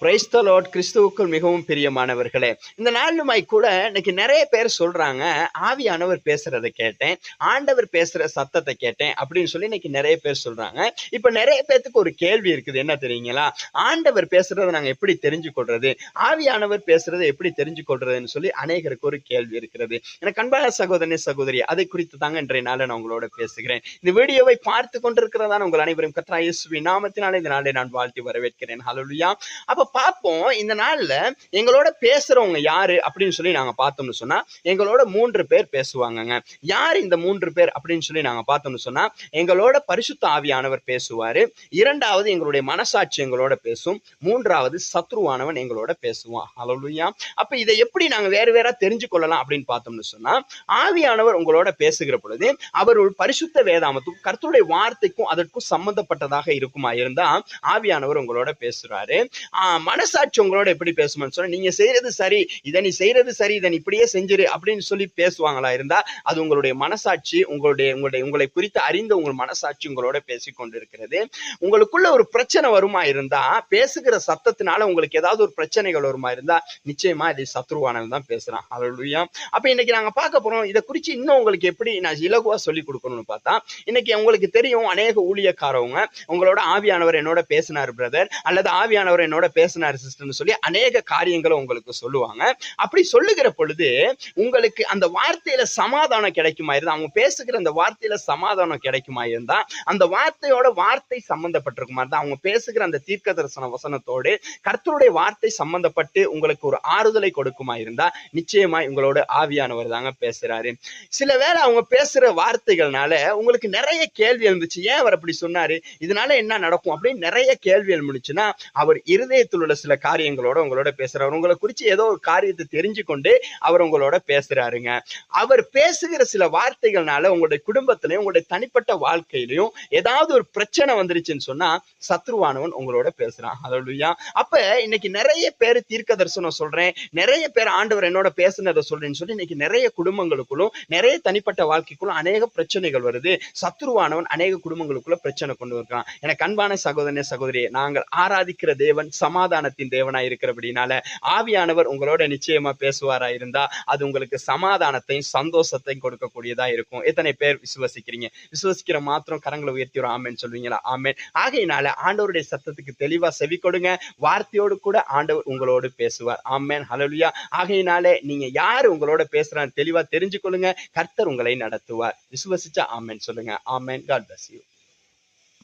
பிரைஸ்தலோட் கிறிஸ்துவுக்குள் மிகவும் பிரியமானவர்களே. இந்த நாளுமாய் கூட இன்னைக்கு நிறைய பேர் சொல்றாங்க ஆவியானவர் பேசுறதை கேட்டேன் ஆண்டவர் பேசுற சத்தத்தை கேட்டேன் அப்படின்னு சொல்லி இன்னைக்கு நிறைய பேர் சொல்றாங்க. இப்ப நிறைய பேர்த்துக்கு ஒரு கேள்வி இருக்குது என்ன தெரியுங்களா? ஆண்டவர் பேசுறத நாங்க எப்படி தெரிஞ்சு கொள்றது ஆவியானவர் பேசுறதை எப்படி தெரிஞ்சு கொள்றதுன்னு சொல்லி அநேகருக்கு ஒரு கேள்வி இருக்கிறது. எனக்கு அன்பான சகோதரனே சகோதரி அதை குறித்து தாங்க இன்றைய நாளை நான் உங்களோட பேசுகிறேன். இந்த வீடியோவை பார்த்து கொண்டிருக்கிறதான உங்கள் அனைவரும் கத்ரா இயேசுவின் நாமத்தினாலே இந்த நாளை நான் வாழ்த்தி வரவேற்கிறேன். ஹலோ அப்ப பார்ப்போம் இந்த நாளில் எங்களோட பேசுகிறவங்க யார் அப்படின்னு சொல்லி நாங்கள் பார்த்தோம்னு சொன்னால் எங்களோட மூன்று பேர் பேசுவாங்கங்க. யார் இந்த மூன்று பேர் அப்படின்னு சொல்லி நாங்கள் பார்த்தோம்னு சொன்னால் எங்களோட பரிசுத்த ஆவியானவர் பேசுவார். இரண்டாவது எங்களுடைய மனசாட்சி எங்களோட பேசும். மூன்றாவது சத்ருவானவன் எங்களோட பேசுவான். அலலுயா அப்போ இதை எப்படி நாங்கள் வேறு வேற தெரிஞ்சு கொள்ளலாம் அப்படின்னு பார்த்தோம்னு சொன்னால் ஆவியானவர் உங்களோட பேசுகிற பொழுது அவர் ஒரு பரிசுத்த வேதாமத்துக்கும் கருத்துடைய வார்த்தைக்கும் அதற்கும் சம்பந்தப்பட்டதாக இருக்குமா இருந்தால் ஆவியானவர் உங்களோட பேசுகிறாரு ஆஹ் மனசாட்சி உங்களோட எப்படி பேசுமான்னு சொன்னா நீங்க செய்யறது சரி இதை நீ செய்யறது சரி இதை இப்படியே செஞ்சிரு அப்படின்னு சொல்லி பேசுவாங்களா இருந்தா அது உங்களுடைய மனசாட்சி உங்களுடைய உங்களுடைய உங்களை குறித்து அறிந்த உங்கள் மனசாட்சி உங்களோட பேசிக்கொண்டு இருக்கிறது உங்களுக்குள்ள ஒரு பிரச்சனை வருமா இருந்தா பேசுகிற சத்தத்தினால உங்களுக்கு ஏதாவது ஒரு பிரச்சனைகள் வருமா இருந்தா நிச்சயமா இது சத்ருவானவன் தான் பேசுறான். அலுவயா அப்ப இன்னைக்கு நாங்க பார்க்க போறோம் இதை குறிச்சு இன்னும் உங்களுக்கு எப்படி நான் இலகுவா சொல்லி கொடுக்கணும்னு பார்த்தா இன்னைக்கு உங்களுக்கு தெரியும் அநேக ஊழியக்காரவங்க உங்களோட ஆவியானவர் என்னோட பேசினார் பிரதர் அல்லது ஆவியானவர் என்னோட பேசினார் சிஸ்டர்னு சொல்லி அநேக காரியங்களை உங்களுக்கு சொல்லுவாங்க. அப்படி சொல்லுகிற பொழுது உங்களுக்கு அந்த வார்த்தையில சமாதானம் கிடைக்குமா இருந்தா அவங்க பேசுகிற அந்த வார்த்தையில சமாதானம் கிடைக்குமா இருந்தா அந்த வார்த்தையோட வார்த்தை சம்பந்தப்பட்டிருக்குமா இருந்தா அவங்க பேசுகிற அந்த தீர்க்க தரிசன வசனத்தோடு கர்த்தருடைய வார்த்தை சம்பந்தப்பட்டு உங்களுக்கு ஒரு ஆறுதலை கொடுக்குமா இருந்தா நிச்சயமா உங்களோட ஆவியானவர் தாங்க பேசுறாரு. சில வேளை அவங்க பேசுற வார்த்தைகள்னால உங்களுக்கு நிறைய கேள்வி எழுந்துச்சு. ஏன் அவர் அப்படி சொன்னாரு? இதனால என்ன நடக்கும் அப்படின்னு நிறைய கேள்வி எழுந்துச்சுன்னா அவர் இருதயத்தில் உள்ள சில காரியங்களோட உங்களோட பேசுறாரு உங்களை குறிச்சு ஏதோ ஒரு காரியத்தை தெரிஞ்சு கொண்டு அவர் உங்களோட பேசுறாருங்க. அவர் பேசுகிற சில வார்த்தைகள்னால உங்களுடைய குடும்பத்திலையும் உங்களுடைய தனிப்பட்ட வாழ்க்கையிலையும் ஏதாவது ஒரு பிரச்சனை வந்துருச்சுன்னு சொன்னா சத்ருவானவன் உங்களோட பேசுறான். அதோடய அப்ப இன்னைக்கு நிறைய பேர் தீர்க்க தரிசனம் சொல்றேன். நிறைய பேர் ஆண்டவர் என்னோட பேசுனதை சொல்றேன்னு சொல்லி இன்னைக்கு நிறைய குடும்பங்களுக்குள்ளும் நிறைய தனிப்பட்ட வாழ்க்கைக்குள்ளும் அநேக பிரச்சனைகள் வருது. சத்ருவானவன் அநேக குடும்பங்களுக்குள்ள பிரச்சனை கொண்டு வருகிறான் எனக்கு அன்பான சகோதரனே சகோதரியே நாங்கள் ஆராதிக்கிற தேவன் சமா சமாதானத்தின் தேவனாய் இருக்கிறபடினால ஆவியானவர் உங்களோட நிச்சயமா பேசுவாரா இருந்தா அது உங்களுக்கு சமாதானத்தையும் சந்தோஷத்தையும் கொடுக்கக்கூடியதா இருக்கும். எத்தனை பேர் விசுவசிக்கிறீங்க? விசுவசிக்கிற மாத்திரம் கரங்களை உயர்த்தி ஒரு ஆமேன்னு ஆமேன். ஆகையினால ஆண்டவருடைய சத்தத்துக்கு தெளிவா செவி கொடுங்க. வார்த்தையோடு கூட ஆண்டவர் உங்களோடு பேசுவார். ஆமேன். ஹலலுயா ஆகையினாலே நீங்க யார் உங்களோட பேசுறான்னு தெளிவா தெரிஞ்சு கொள்ளுங்க கர்த்தர் உங்களை நடத்துவார். விசுவசிச்சா ஆமேன் சொல்லுங்க. ஆமேன். God bless you